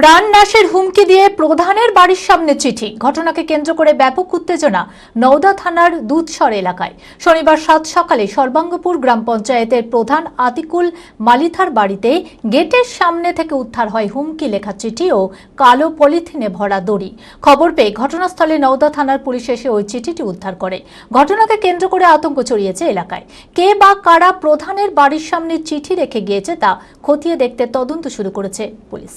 প্রাণ নাশের হুমকি দিয়ে প্রধানের বাড়ির সামনে চিঠি। ঘটনাকে কেন্দ্র করে ব্যাপক উত্তেজনা নওদা থানার দুধসর এলাকায়। শনিবার সাত সকালে সর্বাঙ্গপুর গ্রাম পঞ্চায়েতের প্রধান আতিকুল মালিথার বাড়িতে গেটের সামনে থেকে উদ্ধার হয় হুমকি লেখা চিঠি ও কালো পলিথিনে ভরা দড়ি। খবর পেয়ে ঘটনাস্থলে নওদা থানার পুলিশ এসে ওই চিঠিটি উদ্ধার করে। ঘটনাকে কেন্দ্র করে আতঙ্ক ছড়িয়েছে এলাকায়। কে বা কারা প্রধানের বাড়ির সামনে চিঠি রেখে গিয়েছে তা খতিয়ে দেখতে তদন্ত শুরু করেছে পুলিশ।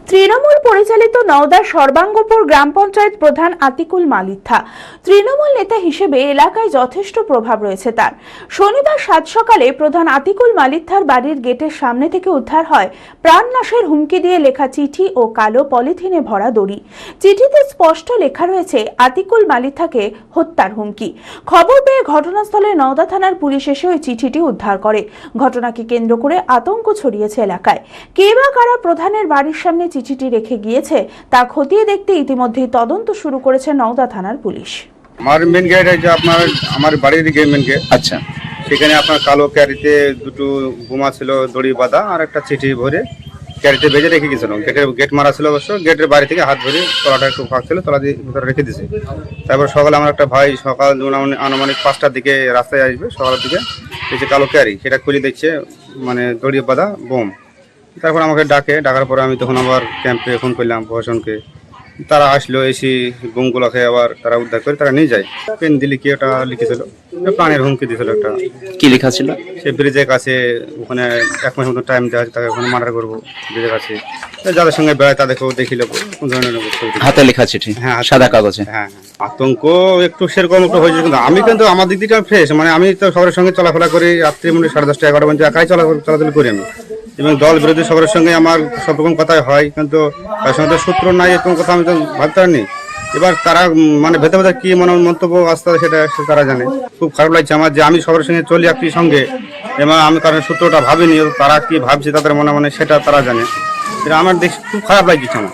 Trinamool পরিচালিত নওদার সর্বাঙ্গপুর গ্রাম পঞ্চায়েত প্রধান আতিকুল মালিথা। তৃণমূল নেতা হিসেবে এলাকায় যথেষ্ট প্রভাব রয়েছে তার। শনিবার সাত সকালে প্রধান আতিকুল মালিথার বাড়ির গেটের সামনে থেকে উদ্ধার হয় প্রাণনাশের হুমকি দিয়ে লেখা চিঠি ও কালো পলিথিনে ভরা দড়ি। চিঠিতে স্পষ্ট লেখা রয়েছে, আতিকুল মালিথাকে হত্যার হুমকি। খবর পেয়ে ঘটনাস্থলে নওদা থানার পুলিশ এসে ওই চিঠিটি উদ্ধার করে। ঘটনাকে কেন্দ্র করে আতঙ্ক ছড়িয়েছে এলাকায়। কে বা কারা প্রধানের বাড়ির সামনে চিঠিটি রেখে গিয়েছে তা খতিয়ে দেখতে ইতিমধ্যেই তদন্ত শুরু করেছে নওদা থানার পুলিশ। আমার মেন গেট যে আপনার আমার বাড়ির দিকে মেন গেট আচ্ছা। সেখানে আপনার কালো ক্যারিতে দুটো বোমা ছিল দড়ি বাঁধা আর একটা চিঠি ভরে ক্যারিতে বেজে রেখে গেছিল গেটের গেট মারা ছিল অবশ্য গেটের বাড়ি থেকে হাত ধরে তলাটা একটু ফাঁক ছিল তলা দিয়ে ভিতরে রেখে দিয়েছে। তারপর সকালে আমার একটা ভাই সকাল আনুমানিক- আনুমানিক পাঁচটার দিকে রাস্তায় আসবে সকালের দিকে। এই যে কালো ক্যারি সেটা খুলে দেখছে মানে দড়ি বাঁধা বোম। তারপর আমাকে ডাকে ডাকার পরে আমি তখন আবার ক্যাম্পে ফোন করলাম প্রশাসনকে। তারা আসলো এসে বোমগুলোকে আবার তারা উদ্ধার করে তারা নিয়ে যায়। পেন দিলি কি ওটা লিখেছিল? প্রাণের হুমকি দিয়েছিল একটা। কি লেখা ছিল? সে ব্রিজের কাছে ওখানে এক মাস মতো টাইম দেওয়া আছে তাকে ওখানে মার্ডার করব ব্রিজের কাছে। যাদের সঙ্গে বেড়ায় তাদেরকেও দেখিল কোন ধরনের। হাতে লেখা চিঠি হ্যাঁ সাদা কাগজে? হ্যাঁ হ্যাঁ। আতঙ্ক একটু সেরকম একটু হয়েছে কিন্তু আমি কিন্তু আমার দিক থেকে ফ্রেশ মানে আমি তো সবার সঙ্গে চলাফেরা করি রাত্রি মানে সাড়ে দশটা এগারো পর্যন্ত একাই চলা চলাচল করি আমি। এবং দল বিরোধী সবার সঙ্গে আমার সব রকম কথাই হয়, কিন্তু তার সঙ্গে সূত্র নাই, এরকম কথা আমি তো ভাবতে পারিনি। এবার তারা মানে ভেতর ভেতর কি মনে মন্তব্য আসতে সেটা তারা জানে। খুব খারাপ লাগছে আমার যে আমি সবার সঙ্গে চলি একটি সঙ্গে, এবং আমি কারণ সূত্রটা ভাবিনি, তারা কি ভাবছে তাদের মনে মনে সেটা তারা জানে। এটা আমার দেখ খুব খারাপ লাগছে আমার।